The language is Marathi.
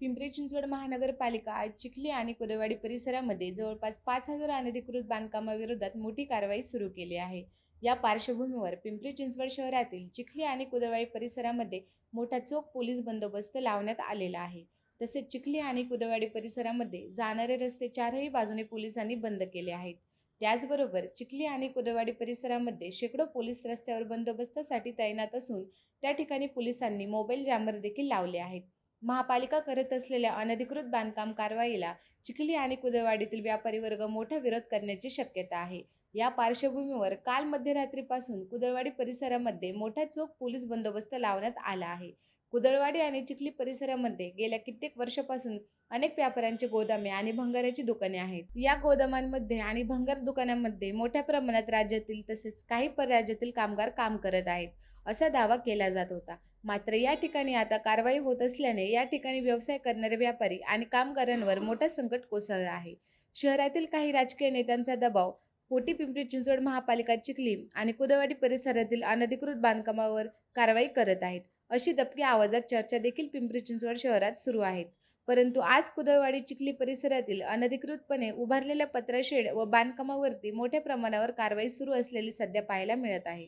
पिंपरी चिंचवड महानगरपालिका आज चिखली आणि कुदवाडी परिसरामध्ये जवळपास पाच हजार अनधिकृत बांधकामाविरोधात मोठी कारवाई सुरू केली आहे. या पार्श्वभूमीवर पिंपरी चिंचवड शहरातील चिखली आणि कुदवाडी परिसरामध्ये मोठा चोख पोलीस बंदोबस्त लावण्यात आलेला आहे. तसेच चिखली आणि कुदवाडी परिसरामध्ये जाणारे रस्ते चारही बाजूने पोलिसांनी बंद केले आहेत. त्याचबरोबर चिखली आणि कुदवाडी परिसरामध्ये शेकडो पोलीस रस्त्यावर बंदोबस्तासाठी तैनात असून त्या ठिकाणी पोलिसांनी मोबाईल जॅमर देखील लावले आहेत. महापालिका करत असलेल्या अनधिकृत बांधकाम कारवाईला चिखली आणि कुदळवाडीतील व्यापारी वर्ग मोठा विरोध करण्याची शक्यता आहे. या पार्श्वभूमीवर काल मध्यरात्रीपासून कुदळवाडी परिसरामध्ये मोठा चोख पोलीस बंदोबस्त लावण्यात आला आहे. कुदळवाडी आणि चिखली परिसरामध्ये गेल्या कित्येक वर्षापासून अनेक व्यापाऱ्यांचे गोदामे आणि भंगाराची दुकाने आहेत. या गोदामांमध्ये आणि भंगार दुकानांमध्ये मोठ्या प्रमाणात राज्यातील तसेच काही परराज्यातील कामगार काम करत आहेत असा दावा केला जात होता. मात्र या ठिकाणी आता कारवाई होत असल्याने या ठिकाणी व्यवसाय करणारे व्यापारी आणि कामगारांवर मोठा संकट कोसळला आहे. शहरातील काही राजकीय नेत्यांचा दबाव पोटी पिंपरी चिंचवड महापालिका चिखली आणि कुदवाडी परिसरातील अनधिकृत बांधकामावर कारवाई करत आहेत. अशी दबकी आवाजात चर्चा देखील पिंपरी चिंचवड शहरात सुरू आहेत. परंतु आज कुदळवाडी चिखली परिसरातील अनधिकृतपणे उभारलेल्या पत्राशेड व बांधकामावरती मोठ्या प्रमाणावर कारवाई सुरू असलेली सध्या पाहायला मिळत आहे.